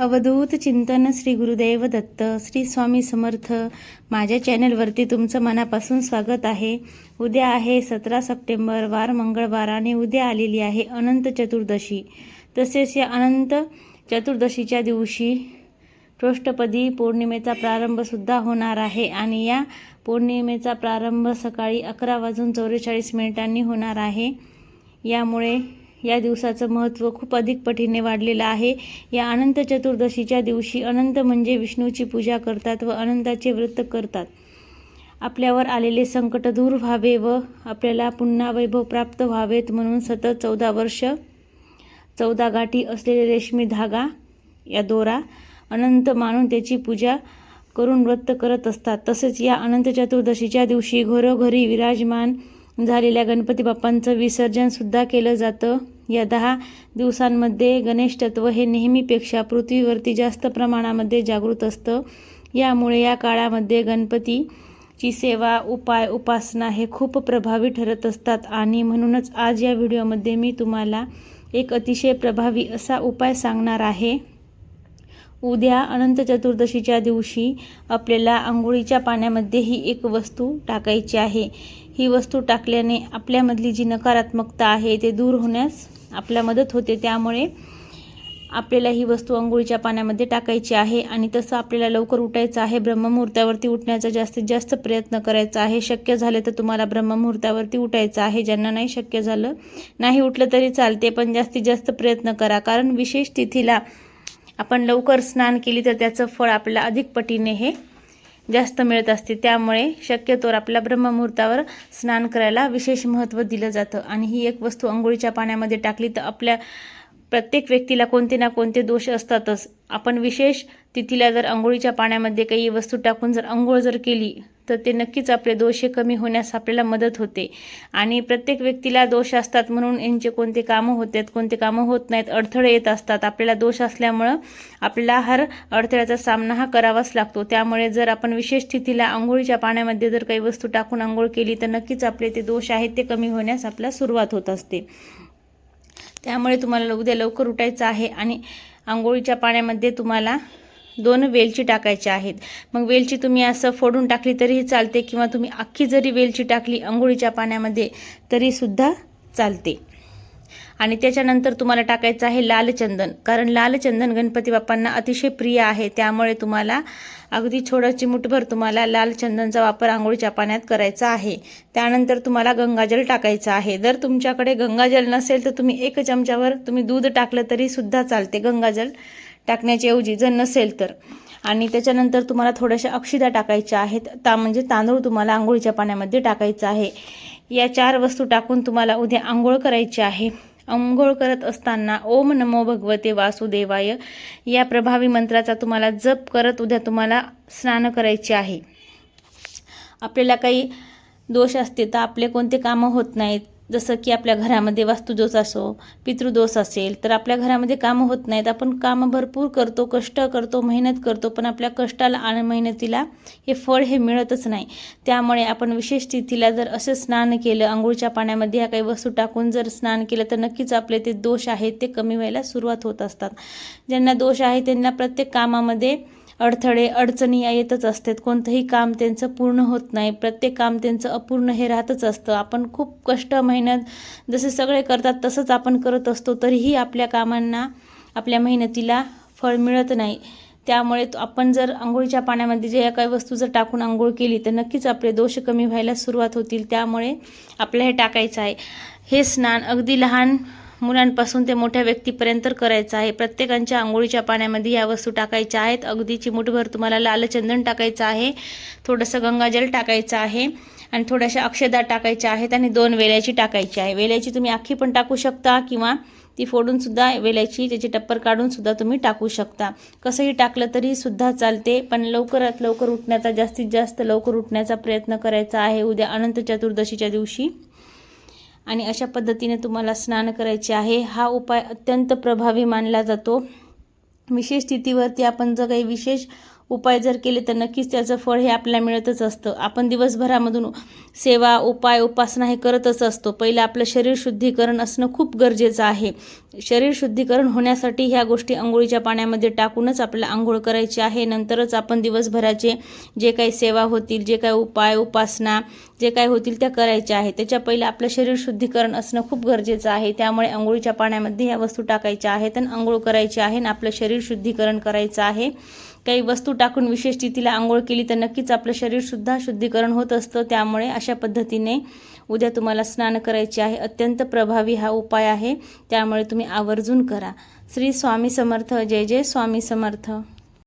अवधूत चिंतन श्री गुरुदेव दत्त श्री स्वामी समर्थ. माझ्या चॅनलवरती तुमचं मनापासून स्वागत आहे. उद्या आहे सतरा सप्टेंबर वार मंगळवार आणि उद्या आलेली आहे अनंत चतुर्दशी. तसेच या अनंत चतुर्दशीच्या दिवशी पृष्ठपदी पौर्णिमेचा प्रारंभसुद्धा होणार आहे आणि या पौर्णिमेचा प्रारंभ सकाळी अकरा वाजून चौवेचाळीस मिनिटांनी होणार आहे. यामुळे या दिवसाचं महत्त्व खूप अधिक पटीने वाढलेलं आहे. या अनंत चतुर्दशीच्या दिवशी अनंत म्हणजे विष्णूची पूजा करतात व अनंताचे व्रत करतात. आपल्यावर आलेले संकट दूर व्हावे व आपल्याला पुन्हा वैभव प्राप्त व्हावेत म्हणून सतत चौदा वर्ष चौदा गाठी असलेले रेशमी धागा या दोरा अनंत मानून त्याची पूजा करून व्रत करत असतात. तसेच या अनंत चतुर्दशीच्या दिवशी घरोघरी विराजमान झालेल्या गणपती बाप्पांचं विसर्जनसुद्धा केलं जातं. या दहा दिवसांमध्ये गणेश तत्व हे नेहमीपेक्षा पृथ्वीवरती जास्त प्रमाणामध्ये जागृत असतं. यामुळे या काळामध्ये गणपतीची सेवा उपाय उपासना हे खूप प्रभावी ठरत असतात. आणि म्हणूनच आज या व्हिडिओमध्ये मी तुम्हाला एक अतिशय प्रभावी असा उपाय सांगणार आहे. उद्या अनंत चतुर्दशीच्या दिवशी आपल्याला आंघोळीच्या पाण्यामध्ये ही एक वस्तू टाकायची आहे. ही वस्तू टाकल्याने आपल्यामधली जी नकारात्मकता आहे ते दूर होण्यास आपल्या मदत होते. त्यामुळे आपल्याला ही वस्तू आंघोळीच्या पाण्यामध्ये टाकायची आहे आणि तसं आपल्याला लवकर उठायचं आहे. ब्रह्ममुहूर्तावरती उठण्याचा जास्तीत जास्त प्रयत्न करायचा आहे. शक्य झाले तर तुम्हाला ब्रह्ममुहूर्तावरती उठायचं आहे. ज्यांना नाही शक्य झालं नाही उठलं तरी चालते पण जास्तीत जास्त प्रयत्न करा. कारण विशेष तिथीला आपण लवकर स्नान केली तर त्याचं फळ आपल्याला अधिक पटीने हे जास्त मिळत असते. त्यामुळे शक्यतोवर आपल्या ब्रह्ममुहूर्तावर स्नान करायला विशेष महत्त्व दिलं जातं. आणि ही एक वस्तू अंघोळीच्या पाण्यामध्ये टाकली तर आपल्या प्रत्येक व्यक्तीला कोणते ना कोणते दोष असतातच. आपण विशेष तिथीला जर अंघोळीच्या पाण्यामध्ये काही वस्तू टाकून जर अंघोळ जर केली तर ते नक्कीच आपले दोष हे कमी होण्यास आपल्याला मदत होते. आणि प्रत्येक व्यक्तीला दोष असतात म्हणून यांचे कोणते कामं होतात कोणते कामं होत नाहीत अडथळे येत असतात. आपल्याला दोष असल्यामुळं आपल्याला हर अडथळ्याचा सामना हा करावाच लागतो. त्यामुळे जर आपण विशेष स्थितीला आंघोळीच्या पाण्यामध्ये जर काही वस्तू टाकून आंघोळ केली तर नक्कीच आपले ते दोष आहेत ते कमी होण्यास आपल्याला सुरुवात होत असते. त्यामुळे तुम्हाला उद्या लवकर उठायचं आहे आणि आंघोळीच्या पाण्यामध्ये तुम्हाला दोन वेलची टाकायच्या आहेत. मग वेलची तुम्ही असं फोडून टाकली तरीही चालते किंवा तुम्ही अख्खी जरी वेलची टाकली अंघोळीच्या पाण्यामध्ये तरीसुद्धा चालते. आणि त्याच्यानंतर तुम्हाला टाकायचं आहे लाल चंदन. कारण लाल चंदन गणपती बाप्पांना अतिशय प्रिय आहे. त्यामुळे तुम्हाला अगदी छोडं चिमुटभर तुम्हाला लाल चंदनचा वापर आंघोळीच्या पाण्यात करायचा आहे. त्यानंतर तुम्हाला गंगाजल टाकायचं आहे. जर तुमच्याकडे गंगाजल नसेल तर तुम्ही एक चमच्यावर तुम्ही दूध टाकलं तरीसुद्धा चालते गंगाजल. टाकण्याच्याऐवजी जर नसेल तर. आणि त्याच्यानंतर तुम्हाला थोड्याशा अक्षिदा टाकायच्या आहेत. ता म्हणजे तांदूळ तुम्हाला आंघोळीच्या पाण्यामध्ये टाकायचं आहे. या चार वस्तू टाकून तुम्हाला उद्या आंघोळ करायची आहे. आंघोळ करत असताना ओम नमो भगवते वासुदेवाय या प्रभावी मंत्राचा तुम्हाला जप करत उद्या तुम्हाला स्नान करायचे आहे. आपल्याला काही दोष असते तर आपले कोणते कामं होत नाहीत जसं की आपल्या घरामध्ये वास्तुदोष असो पितृदोष असेल तर आपल्या घरामध्ये कामं होत नाहीत. आपण कामं भरपूर करतो कष्ट करतो मेहनत करतो पण आपल्या कष्टाला आणि मेहनतीला हे फळ हे मिळतच नाही. त्यामुळे आपण विशेष तिथीला जर असं स्नान केलं आंघोळच्या पाण्यामध्ये ह्या काही वस्तू टाकून जर स्नान केलं तर नक्कीच आपले ते दोष आहेत ते कमी व्हायला सुरुवात होत असतात. ज्यांना दोष आहे त्यांना प्रत्येक कामामध्ये अडथळे अडचणी या येतच असतात. कोणतंही काम त्यांचं पूर्ण होत नाही. प्रत्येक काम त्यांचं अपूर्ण हे राहतच असतं. आपण खूप कष्ट मेहनत जसे सगळे करतात तसंच आपण करत असतो तरीही आपल्या कामांना आपल्या मेहनतीला फळ मिळत नाही. त्यामुळे आपण जर आंघोळीच्या पाण्यामध्ये जे या काही वस्तू जर टाकून आंघोळ केली तर नक्कीच आपले दोष कमी व्हायला सुरुवात होतील. त्यामुळे आपल्याला हे टाकायचं आहे. हे स्नान अगदी लहान मुलांपासून ते मोठ्या व्यक्तीपर्यंत करायचं आहे. प्रत्येकांच्या आंघोळीच्या पाण्यामध्ये या वस्तू टाकायच्या आहेत. अगदी चिमूटभर तुम्हाला लाल चंदन टाकायचं आहे. थोडंसं गंगाजल टाकायचं आहे. आणि थोड्याशा अक्षदा टाकायच्या आहेत आणि दोन वेल्याची टाकायची आहे. वेल्याची तुम्ही अख्खी पण टाकू शकता किंवा ती फोडूनसुद्धा वेल्याची त्याची टप्पर काढूनसुद्धा तुम्ही टाकू शकता. कसंही टाकलं तरी सुद्धा चालते पण लवकरात लवकर उठण्याचा जास्तीत जास्त लवकर उठण्याचा प्रयत्न करायचा आहे. उद्या अनंत चतुर्दशीच्या दिवशी आणि अशा पद्धतीने तुम्हाला स्नान करायचे आहे. हा उपाय अत्यंत प्रभावी मानला जातो. विशेष स्थितीवरती आपण जर काही विशेष उपाय जर केले तर नक्कीच त्याचं फळ हे आपल्याला मिळतच असतं. आपण दिवसभरामधून सेवा उपाय उपासना हे करतच असतो. पहिलं आपलं शरीर शुद्धीकरण असणं खूप गरजेचं आहे. शरीर शुद्धीकरण होण्यासाठी ह्या गोष्टी आंघोळीच्या पाण्यामध्ये टाकूनच आपल्याला आंघोळ करायची आहे. नंतरच आपण दिवसभराचे जे काही सेवा होतील जे काही उपाय उपासना जे काय होतील त्या करायच्या आहे त्याच्या पहिले आपलं शरीर शुद्धीकरण असणं खूप गरजेचं आहे. त्यामुळे आंघोळीच्या पाण्यामध्ये ह्या वस्तू टाकायच्या आहेत आणि आंघोळ करायची आहे आणि आपलं शरीर शुद्धीकरण करायचं आहे. काही वस्तू टाकून विशेष तिथीला आंघोळ केली तर नक्कीच आपलं शरीरसुद्धा शुद्धीकरण होत असतं. त्यामुळे अशा पद्धतीने उद्या तुम्हाला स्नान करायचे आहे. अत्यंत प्रभावी हा उपाय आहे. त्यामुळे तुम्ही आवर्जून करा. श्री स्वामी समर्थ. जय जय स्वामी समर्थ.